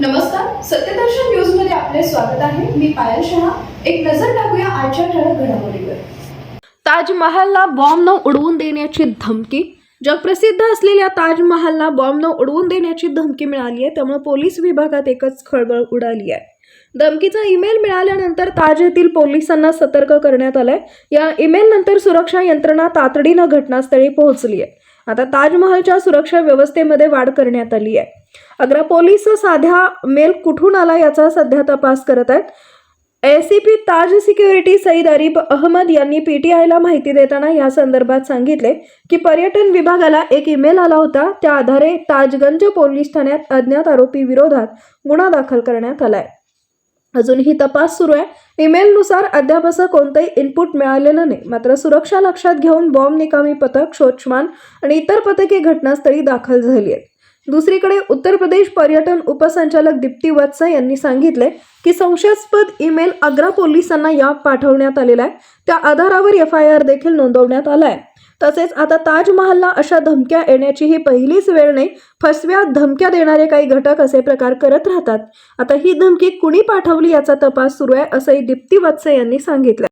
नमस्कार सत्यदर्शन न्यूजमध्ये आपले स्वागत आहे. मी पायल शहा. एक नजर टाकूया आजच्या ठळक घडामोडीवर. ताजमहलला बॉम्ब न उडवून देण्याची धमकी? जगप्रसिद्ध असलेल्या ताजमहलला बॉम्बनं उडवून देण्याची धमकी मिळाली आहे त्यामुळे पोलीस विभागात एकच खळबळ उडाली आहे. धमकीचा ईमेल मिळाल्यानंतर ताज येथील पोलिसांना सतर्क करण्यात आलंय. या ईमेल नंतर सुरक्षा यंत्रणा तातडीनं घटनास्थळी पोहोचली आहे. आता ताजमहलच्या सुरक्षा व्यवस्थेमध्ये वाढ करण्यात आली आहे. अग्रा पोलीस साध्या मेल कुठून आला याचा सध्या तपास करत आहेत. एसीपी ताज सिक्युरिटी सईद अरीब अहमद यांनी पीटीआयला माहिती देताना या संदर्भात सांगितले की पर्यटन विभागाला एक ईमेल आला होता. त्या आधारे ताजगंज पोलीस ठाण्यात अज्ञात आरोपी विरोधात गुन्हा दाखल करण्यात आलाय. अजूनही तपास सुरू आहे. ईमेलनुसार अद्याप असं कोणतंही इनपुट मिळालेलं नाही. मात्र सुरक्षा लक्षात घेऊन बॉम्ब निकामी पथक शोचमान आणि इतर पथके घटनास्थळी दाखल झाली आहेत. दुसरीकडे उत्तर प्रदेश पर्यटन उपसंचालक दीप्ती वत्स यांनी सांगितले की संशयास्पद ईमेल आग्रा पोलिसांना या पाठवण्यात आलेला आहे. त्या आधारावर एफ आय आर देखील नोंदवण्यात आला आहे तसेच आता ताजमहालला अशा धमक्या येण्याची ही पहिलीच वेळ नाही. फसव्या धमक्या देणारे काही घटक असे प्रकार करत राहतात. आता ही धमकी कुणी पाठवली याचा तपास सुरू आहे असंही दीप्ती वत्से यांनी सांगितलं